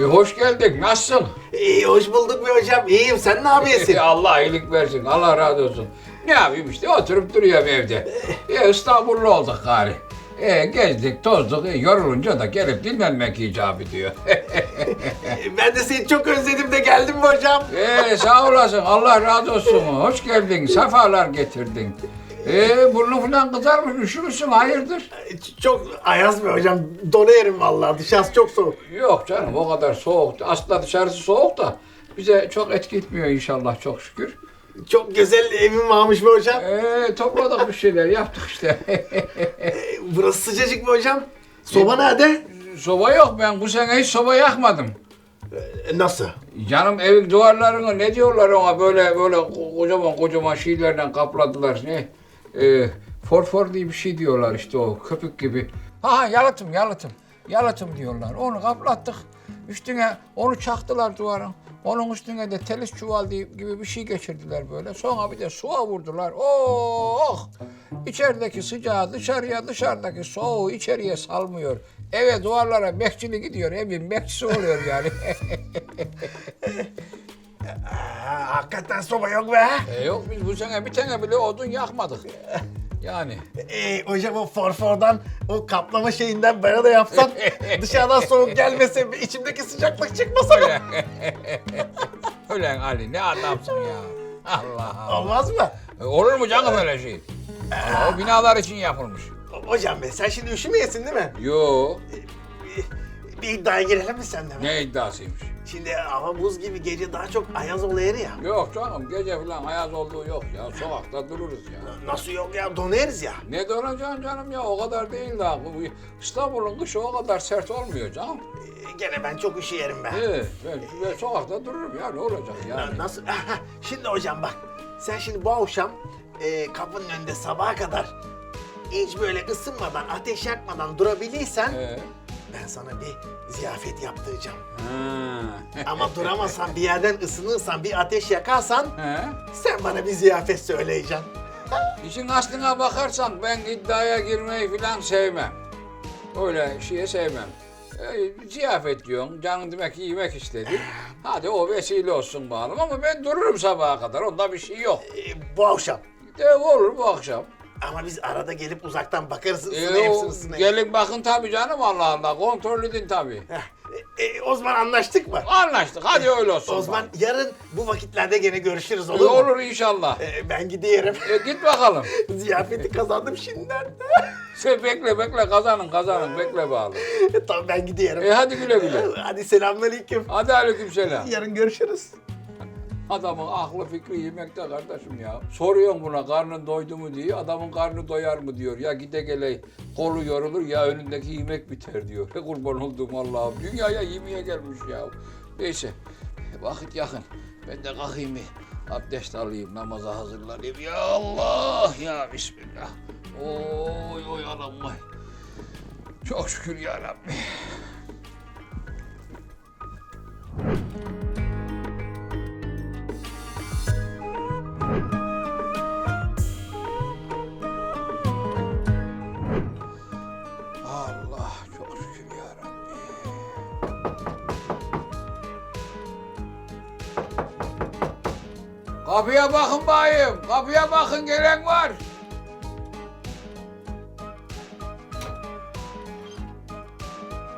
E, hoş geldin. Nasılsın? İyi hoş bulduk be hocam. İyiyim sen ne yapıyorsun? Allah iyilik versin. Allah razı olsun. Ne yapayım işte oturup duruyorum evde. E, İstanbullu olduk gari. E, gezdik, tozduk. E, yorulunca da gelip dinlenmek icap ediyor. ben de seni çok özledim de geldim mi hocam? e, sağ olasın. Allah razı olsun. Hoş geldin. Sefalar getirdin. E, burnu falan kızarmış. Üşümüşsün. Hayırdır? Çok ayaz be hocam. Donuyorum vallahi dışarısı çok soğuk. Yok canım o kadar soğuk. Aslında dışarısı soğuk da bize çok etki etmiyor inşallah çok şükür. Çok güzel evim varmış be hocam. Ee, topladık bir şeyler yaptık işte. Ee, Burası sıcacık be hocam. Soba nerede? soba yok ben bu sene hiç soba yakmadım. Ee, Nasıl? Canım evin duvarlarını ne diyorlar ona böyle böyle ko- kocaman kocaman şeylerle kapladılar ne? Ee, forfor diye bir şey diyorlar işte o köpük gibi. Ha yalıtım yalıtım. Yalıtım diyorlar. Onu kaplattık. Üstüne onu çaktılar duvarın. Onun üstüne de telis çuval diye- gibi bir şey geçirdiler böyle. Sonra bir de suya vurdular. Oh! İçerideki sıcağı dışarıya, dışarıdaki soğuğu içeriye salmıyor. Eve duvarlara bekçili gidiyor. Evin bekçisi oluyor yani. Aa, hakikaten soba yok be. E yok biz bu sene bir tane bile odun yakmadık. Yani. Ee, hocam o forfordan o kaplama şeyinden bana da yapsan dışarıdan soğuk gelmese içimdeki sıcaklık çıkmasa mı? Ulan Ali ne adamsın ya. Allah Allah. Olmaz mı? E, olur mu canım öyle şey? Allah, o binalar için yapılmış. Hocam be sen şimdi üşümeyesin değil mi? Yo. Bir, bir iddiaya girelim mi seninle? be? Ne iddiasıymış? Şimdi hava buz gibi gece daha çok ayaz oluyor ya. Yok canım gece falan hayat olduğu yok ya. Sokakta dururuz ya. Nasıl yok ya donarız ya. Ne donacaksın canım ya o kadar değil daha. Bu İstanbul'un kışı o kadar sert olmuyor canım. Ee, Gene ben çok üşüyerim ben. Ee, ben, ben sokakta dururum ya ne olacak yani. Nasıl? şimdi hocam bak sen şimdi bu akşam e, kapının önünde sabaha kadar hiç böyle ısınmadan, ateş yakmadan durabilirsen Ee, ben sana bir ziyafet yaptıracağım. ha. Ama duramazsan bir yerden ısınırsan, bir ateş yakarsan He? sen bana bir ziyafet söyleyeceksin. İşin aslına bakarsan ben iddiaya girmeyi filan sevmem. Öyle şeye sevmem. E, ziyafet diyorsun, canın demek ki yemek istedi. Hadi o vesile olsun bağlım ama ben dururum sabaha kadar, onda bir şey yok. E, bu akşam. De olur bu akşam. Ama biz arada gelip uzaktan bakarız E, ısınayım o, ısınayım. gelin bakın tabii canım Allah Allah, kontrol edin tabii. Heh, E, e, o zaman anlaştık mı? Anlaştık, hadi öyle olsun. O zaman yarın bu vakitlerde gene görüşürüz E, olur mu? olur inşallah. E, ben gidiyorum. E, git bakalım. Ziyafeti kazandım şimdiden. Sen bekle bekle kazanın kazanın bekle bağlı. tamam ben gidiyorum. E hadi güle güle. Hadi selamünaleyküm. Hadi aleykümselam. Yarın görüşürüz. Adamın aklı fikri yemekte kardeşim ya. Soruyorsun buna karnın doydu mu diye. Adamın karnı doyar mı diyor. Ya gide gele kolu yorulur ya önündeki yemek biter diyor. He kurban olduğum Allah'ım. Dünyaya yemeğe gelmiş ya. Neyse vakit yakın. Ben de kalkayım bir abdest alayım namaza hazırlanayım. Ya Allah ya Bismillah. Oy oy anam. Çok şükür ya Rabbi. Kapıya bakın bayım. Kapıya bakın gelen var.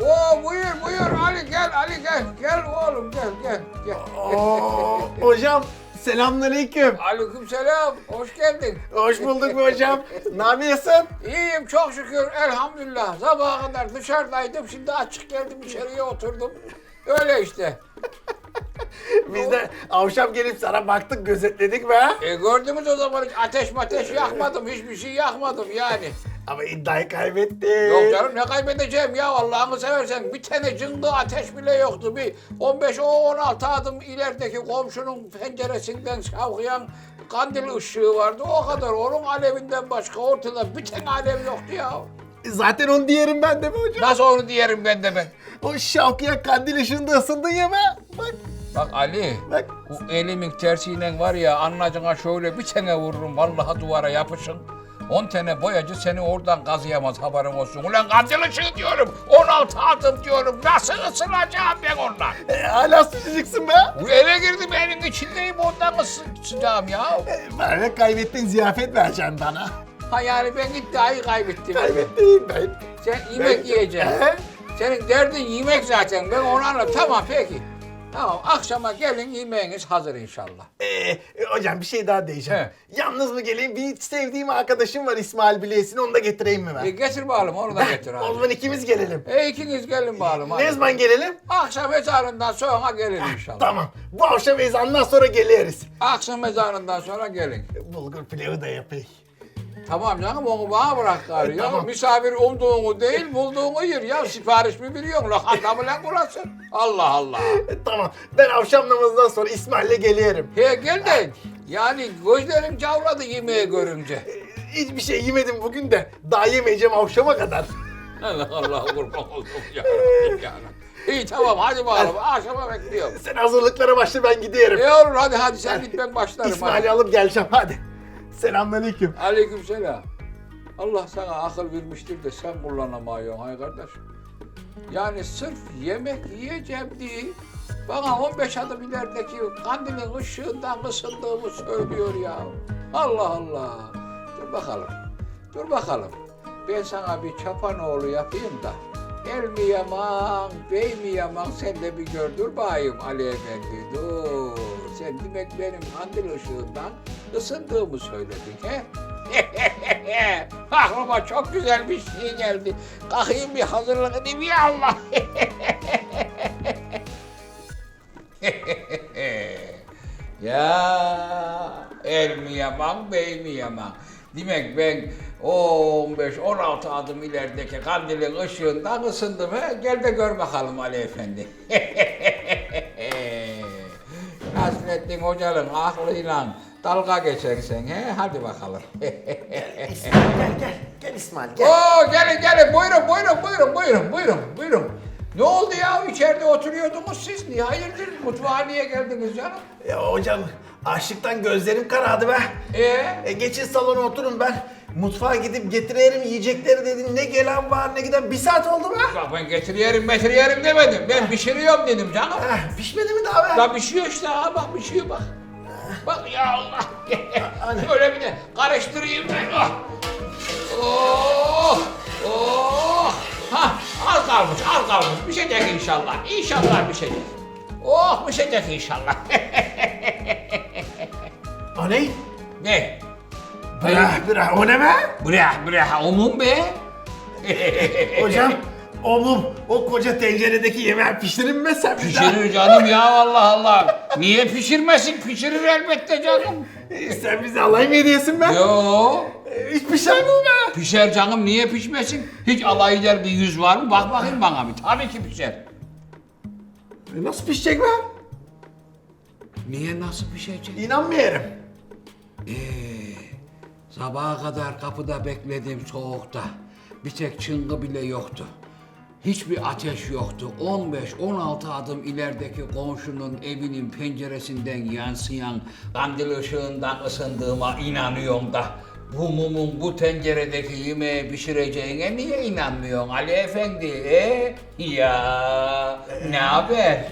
Oo buyur buyur Ali gel Ali gel. Gel oğlum gel gel gel. Oo, hocam selamünaleyküm. Aleykümselam. Hoş geldin. Hoş bulduk be hocam. Ne yapıyorsun? İyiyim çok şükür elhamdülillah. Sabaha kadar dışarıdaydım. Şimdi açık geldim içeriye oturdum. Öyle işte. Biz de akşam gelip sana baktık gözetledik be. E gördünüz o zaman hiç ateş mateş yakmadım. Hiçbir şey yakmadım yani. Ama iddiayı kaybettin. Yok canım ne kaybedeceğim ya Allah'ını seversen. Bir tane cıngı ateş bile yoktu. Bir 15-16 adım ilerideki komşunun penceresinden şavlayan kandil ışığı vardı. O kadar. Onun alevinden başka ortada bir tane alev yoktu ya. Zaten onu diyelim ben de be hocam. Nasıl onu diyerim ben de ben. O şavkıya kandil ışığında ısındın ya be. Bak Bak Ali, bak. bu elimin tersiyle var ya anlacına şöyle bir tane vururum vallahi duvara yapışın. 10 tane boyacı seni oradan kazıyamaz haberin olsun. Ulan kandil ışığı diyorum. 16 adım diyorum. Nasıl ısınacağım ben ondan? E, hala sıcacıksın be. Bu eve girdim evin içindeyim ondan ısınacağım ya. E, bana kaybettin ziyafet vereceksin bana. Ha yani ben iddiayı kaybettim. Kaybettim ben. Sen yemek yiyeceksin. He? Senin derdin yemek zaten. Ben onu anladım. Tamam peki. Tamam akşama gelin yemeğiniz hazır inşallah. Ee, e, hocam bir şey daha diyeceğim. He. Yalnız mı geleyim? Bir sevdiğim arkadaşım var İsmail Bilesin. Onu da getireyim mi ben? E, getir bakalım onu da getir o hadi. zaman ikimiz gelelim. E ikiniz gelin bakalım hadi. Ne zaman gelelim? Akşam ezanından sonra gelin inşallah. Tamam. Bu akşam ezanından sonra geliriz. Akşam ezanından sonra gelin. Bulgur pilavı da yapayım. Tamam canım onu bana bırak gari ya. Tamam. Misafir umduğunu değil bulduğunu yer ya. Sipariş mi veriyorsun? Lokanta mı lan burası? Allah Allah. E, tamam. Ben akşam namazından sonra İsmail'le gelirim. He gel de yani gözlerim cavladı yemeği görünce. E, Hiçbir şey yemedim bugün de. Daha yemeyeceğim akşama kadar. Allah Allah kurban oldum ya. İyi tamam hadi bakalım. Akşama bekliyorum. Sen hazırlıklara başla ben gidiyorum. E olur hadi hadi sen git ben başlarım. İsmail'i alıp geleceğim hadi. Selamünaleyküm. Aleyküm selam. Allah sana akıl vermiştir de sen kullanamıyorsun hay kardeş. Yani sırf yemek yiyeceğim diye bana 15 adım ilerideki kandilin ışığından ısındığımı söylüyor ya. Allah Allah. Dur bakalım. Dur bakalım. Ben sana bir çapanoğlu yapayım da. El mi yaman, bey mi yaman sen de bir gör. Dur bakayım Ali Efendi dur. Sen demek benim kandil ışığından ısındığımı söyledin he? Aklıma çok güzel bir şey geldi. Kalkayım bir hazırlık edeyim ya Allah. ya el mi yaman, bey mi yaman? Demek ben o 15-16 adım ilerideki kandilin ışığından ısındım. He? Gel de gör bakalım Ali Efendi. Nasrettin Hoca'nın aklıyla dalga geçersen he hadi bakalım. İsmail gel gel. Gel İsmail gel. Oo gelin gelin buyurun buyurun buyurun buyurun buyurun buyurun. Ne oldu ya içeride oturuyordunuz siz niye hayırdır mutfağa niye geldiniz canım? Ya hocam açlıktan gözlerim karardı be. Ee? E, geçin salona oturun ben. Mutfağa gidip getiririm yiyecekleri dedim. Ne gelen var ne giden. Bir saat oldu be. Bak ben getiriyelim metiriyelim demedim ben pişiriyorum dedim canım. Heh, pişmedi mi daha be? Da pişiyor işte ha bak pişiyor bak. Bak ya Allah. Şöyle bir de karıştırayım ben. Oh. Oh. Oh. Ha, az kalmış, az kalmış. Pişecek inşallah. İnşallah pişecek. Oh, pişecek inşallah. O ne? Bırak bırak o ne be? Bırak, bırak, omum be. Hocam o mum o koca tenceredeki yemeği pişirilmezse bir daha- Pişirir canım ya Allah Allah. Niye pişirmesin? Pişirir elbette canım. E, Sen bize alay mı ediyorsun be? Yo. E, Hiç pişer mi o be? Pişer canım niye pişmesin? Hiç alay eder bir yüz var mı? Bak bakayım bana bir. Tabii ki pişer. E, Nasıl pişecek be? Niye nasıl pişecek? İnanmıyorum. Ee, sabaha kadar kapıda bekledim soğukta. Bir tek çıngı bile yoktu. Hiçbir ateş yoktu. 15-16 adım ilerideki komşunun evinin penceresinden yansıyan kandil ışığından ısındığıma inanıyorum da bu mumun bu tenceredeki yemeği pişireceğine niye inanmıyorsun Ali Efendi? E? Ya ne haber?